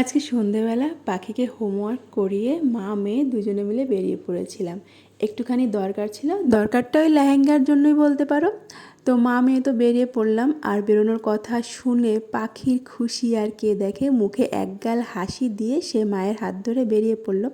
আজকে সন্ধেবেলা পাখিকে হোমওয়ার্ক করিয়ে মা, মেয়ে দুজনে মিলে বেরিয়ে পড়েছিলাম। একটুখানি দরকার ছিল। দরকারটা ওই লেহেঙ্গার জন্যই বলতে পারো। তো মা, মেয়ে তো বেরিয়ে পড়লাম। আর বেরোনোর কথা শুনে পাখির খুশি আর কে দেখে মুখে একগাল হাসি দিয়ে সে মায়ের হাত ধরে বেরিয়ে পড়ল।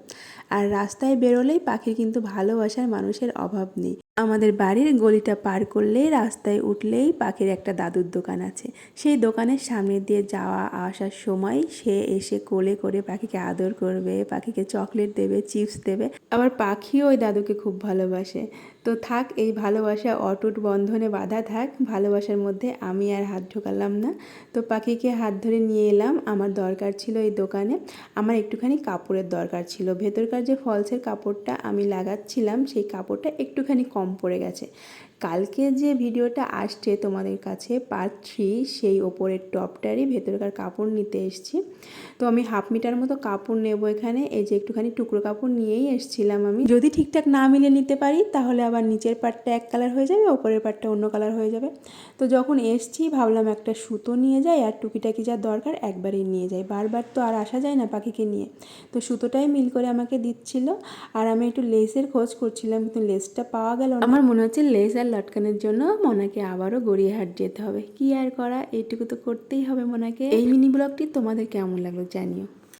আর রাস্তায় বেরোলেই পাখির কিন্তু ভালোবাসার মানুষের অভাব নেই। আমাদের বাড়ির গলিটা পার করলেই রাস্তায় উঠলেই পাখির একটা দাদুর দোকান আছে। সেই দোকানের সামনে দিয়ে যাওয়া, আসার সময় সে এসে কোলে করে পাখিকে আদর করবে, পাখিকে চকলেট দেবে, চিপস দেবে। আবার পাখিও ওই দাদুকে খুব ভালোবাসে। তো থাক, এই ভালোবাসা অটুট বন্ধনে বাধা থাক, ভালোবাসার মধ্যে আমি আর হাত ঢোকালাম না। তো পাখিকে হাত ধরে নিয়ে এলাম, আমার দরকার ছিল এই দোকানে। আমার একটুখানি কাপড়ের দরকার ছিল। ভেতরকার যে ফলসের কাপড়টা আমি লাগাচ্ছিলাম, সেই কাপড়টা একটুখানি কম পড়ে গেছে। কালকে যে ভিডিওটা আসছে তোমাদের কাছে পার্ট থ্রি সেই ওপরের টপটারই ভেতরকার কাপড় নিতে এসেছি। তো আমি হাফ মিটার মতো কাপড় নেব এখানে। এই যে একটুখানি টুকরো কাপড় নিয়েই এসেছিলাম আমি। যদি ঠিকঠাক না মিলে নিতে পারি, তাহলে আবার নিচের পাটটা এক কালার হয়ে যাবে, ওপরের পাটটা অন্য কালার হয়ে যাবে। তো যখন এসছি, ভাবলাম একটা সুতো নিয়ে যাই, আর টুকিটাকি যা দরকার একবারেই নিয়ে যাই। বারবার তো আর আসা যায় না পাখিকে নিয়ে। তো সুতোটাই মিল করে আমাকে দিচ্ছিল। আর আমি একটু লেসের খোঁজ করছিলাম, কিন্তু লেসটা পাওয়া গেল আমার মনে হচ্ছে লেস আর লটকানোর জন্য মনাকে আবারও গড়িয়াহাট যেতে হবে। কি আর করা? এইটুকু তো করতেই হবে মনাকে। এই মিনি ব্লগটি তোমাদের কেমন লাগল জানিও।